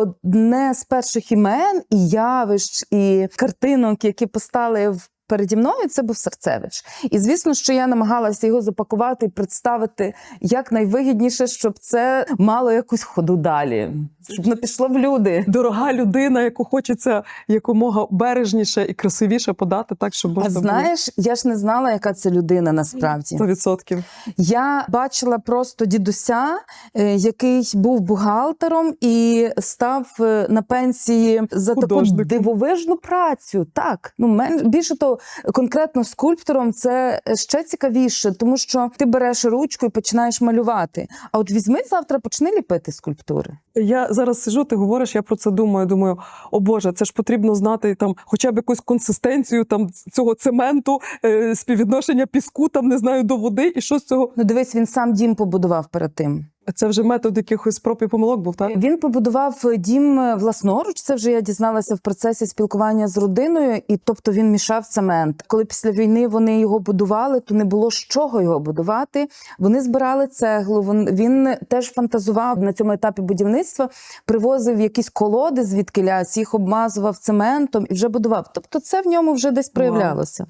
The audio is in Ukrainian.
одне з перших імен і явищ, і картинок, які постали в. Переді мною це був Серцевич, і звісно, що я намагалася його запакувати і представити як найвигідніше, щоб це мало якусь ходу далі, щоб не пішло в люди. Дорога людина, яку хочеться якомога бережніше і красивіше подати, так щоб А знаєш, я ж не знала, яка це людина насправді. було 100%. Я бачила просто дідуся, е, який був бухгалтером і став е, на пенсії за таку дивовижну працю. Так, ну мен більше того, конкретно скульптором це ще цікавіше, тому що ти береш ручку і починаєш малювати. А от візьми завтра, почни ліпити скульптури. Я зараз сижу, ти говориш, я про це думаю. Думаю, о Боже, це ж потрібно знати там, хоча б якусь консистенцію там цього цементу, е, співвідношення піску, там не знаю до води, і що з цього. Ну, дивись, він сам дім побудував перед тим. Це вже метод якихось проб і помилок був, так? Він побудував дім власноруч. Це вже я дізналася в процесі спілкування з родиною, і тобто він мішав цемент. Коли після війни вони його будували, то не було з чого його будувати. Вони збирали цеглу. Він, він теж фантазував на цьому етапі будівництва, привозив якісь колоди звідки їх обмазував цементом і вже будував. Тобто, це в ньому вже десь проявлялося.